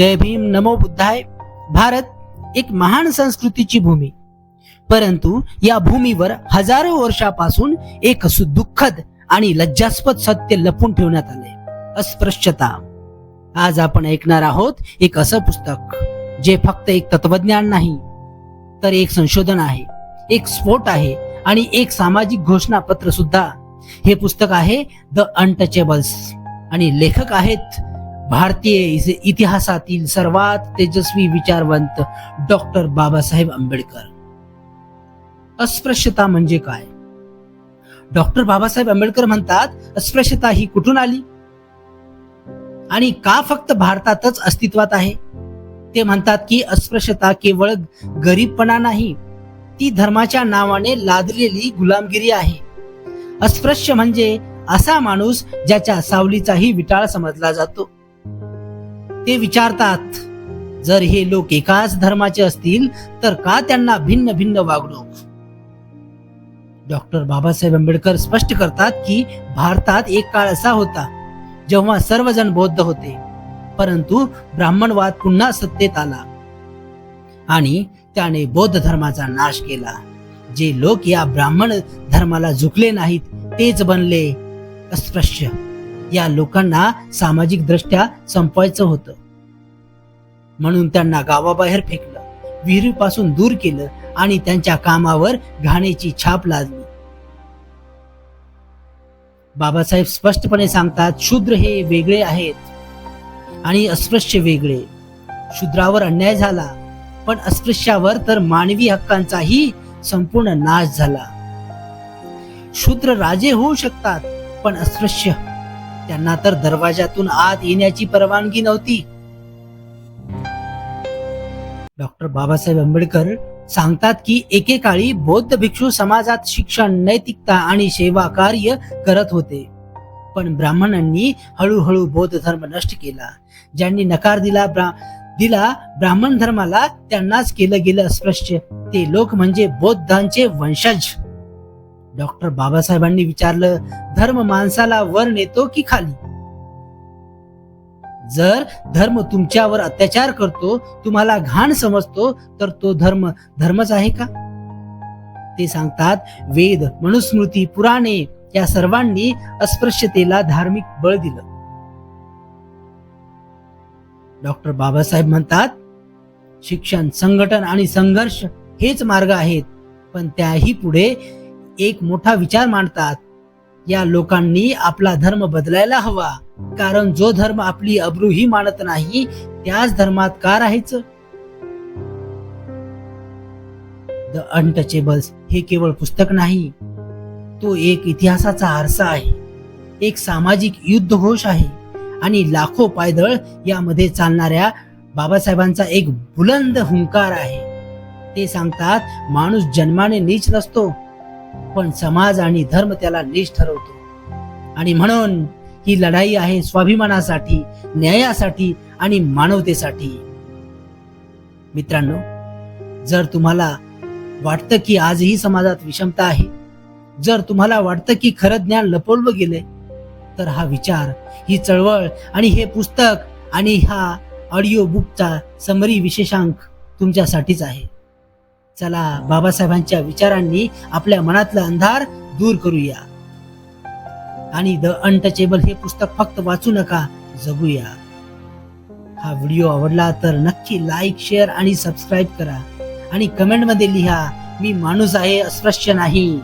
जय भीम नमो बुद्धाय. भारत एक महान संस्कृतीची भूमी. परंतु या भूमीवर हजारो वर्षापासून एक सुदुःखद आणि लज्जास्पद सत्य लपून ठेवण्यात आले अस्पृश्यता. आज आपण ऐकणार आहोत एक असं पुस्तक जे फक्त एक तत्वज्ञान नाही तर एक संशोधन आहे एक स्फोट आहे आणि एक सामाजिक घोषणापत्र सुद्धा. हे पुस्तक आहे द अनटचेबल्स आणि लेखक आहेत भारतीय इतिहासातील सर्वात तेजस्वी विचारवंत डॉक्टर बाबासाहेब आंबेडकर. अस्पृश्यता म्हणजे काय? डॉक्टर बाबासाहेब आंबेडकर म्हणतात अस्पृश्यता ही कुठून आली? आणि का फक्त भारतातच अस्तित्वात आहे? ते म्हणतात की अस्पृश्यता केवळ गरीबपणा नाही ती धर्माच्या नावाने लादलेली गुलामगिरी आहे. अस्पृश्य म्हणजे असा माणूस ज्याच्या सावलीचाही विटाळ समजला जातो. ते विचारतात. जर हे लोक एकाच धर्माचे असतील तर का त्यांना भिन्न भिन्न वागणूक? डॉक्टर बाबासाहेब आंबेडकर स्पष्ट करतात की भारतात एक काळ असा होता जेव्हा सर्वजण बौद्ध होते. परंतु ब्राह्मणवाद पुन्हा सत्तेत आला. आणि त्याने बौद्ध धर्माचा नाश केला. जे लोक या ब्राह्मण धर्माला झुकले नाहीत तेच बनले अस्पृश्य. या लोकांना सामाजिक दृष्ट्या संपवायचं होतं. म्हणून त्यांना गावाबाहेर फेकलं विहिरीपासून दूर केलं आणि त्यांच्या कामावर घाणेची छाप लादली. बाबासाहेब स्पष्टपणे सांगतात शूद्र हे वेगळे आहेत आणि अस्पृश्य वेगळे. शूद्रावर अन्याय झाला पण अस्पृश्यावर तर मानवी हक्कांचाही संपूर्ण नाश झाला. शूद्र राजे होऊ शकतात पण अस्पृश्य त्यांना तर दरवाजातून आत येण्याची परवानगी नव्हती. डॉक्टर बाबासाहेब आंबेडकर सांगतात की एकेकाळी बौद्ध भिक्षू समाजात शिक्षण नैतिकता आणि सेवा कार्य करत होते. पण ब्राह्मणांनी हळूहळू बौद्ध धर्म नष्ट केला. ज्यांनी नकार दिला ब्रा दिला ब्राह्मण धर्माला त्यांनाच केलं गेलं अस्पृश्य. ते लोक म्हणजे बौद्धांचे वंशज. डॉक्टर बाबासाहेबांनी विचारलं धर्म माणसाला वर नेतो की खाली? जर धर्म तुमच्यावर अत्याचार करतो तुम्हाला घाण समजतो तर तो धर्म धर्मच आहे का? ते सांगतात वेद मनुस्मृती पुराणे या सर्वांनी अस्पृश्यतेला धार्मिक बळ दिलं. डॉक्टर बाबासाहेब म्हणतात शिक्षण संघटन आणि संघर्ष हेच मार्ग आहेत पण त्याही पुढे एक मोठा विचार मांडतात. या लोकांनी आपला धर्म बदलायला हवा. कारण जो धर्म आपली अब्रूही मानत नाही त्याच धर्मात का राहायचं? द अनटचेबल्स हे केवळ पुस्तक नाही तो एक इतिहासाचा आरसा आहे. एक सामाजिक युद्ध घोष आहे आणि लाखो पायदळ यामध्ये चालणाऱ्या बाबासाहेबांचा एक बुलंद हुंकार आहे. ते सांगतात माणूस जन्माने नीच नसतो पण समाज आणि धर्म त्याला नीच ठरवतो. आणि म्हणून ही लढाई आहे स्वाभिमानासाठी न्यायासाठी आणि मानवतेसाठी. मित्रांनो जर तुम्हाला वाटतं की आजही समाजात विषमता आहे जर तुम्हाला वाटतं की खरं ज्ञान लपवलं गेले तर हा विचार ही चळवळ आणि हे पुस्तक आणि हा ऑडिओ बुकचा समरी विशेषांक तुमच्यासाठीच आहे. चला बाबासाहेबांच्या विचारांनी आपल्या मनातला अंधार दूर करूया. आणि द अनटचेबल हे पुस्तक फक्त वाचू नका जगूया. हा व्हिडिओ आवडला तर नक्की लाईक शेअर आणि सबस्क्राईब करा. आणि कमेंटमध्ये लिहा मी माणूस आहे अस्पृश्य नाही.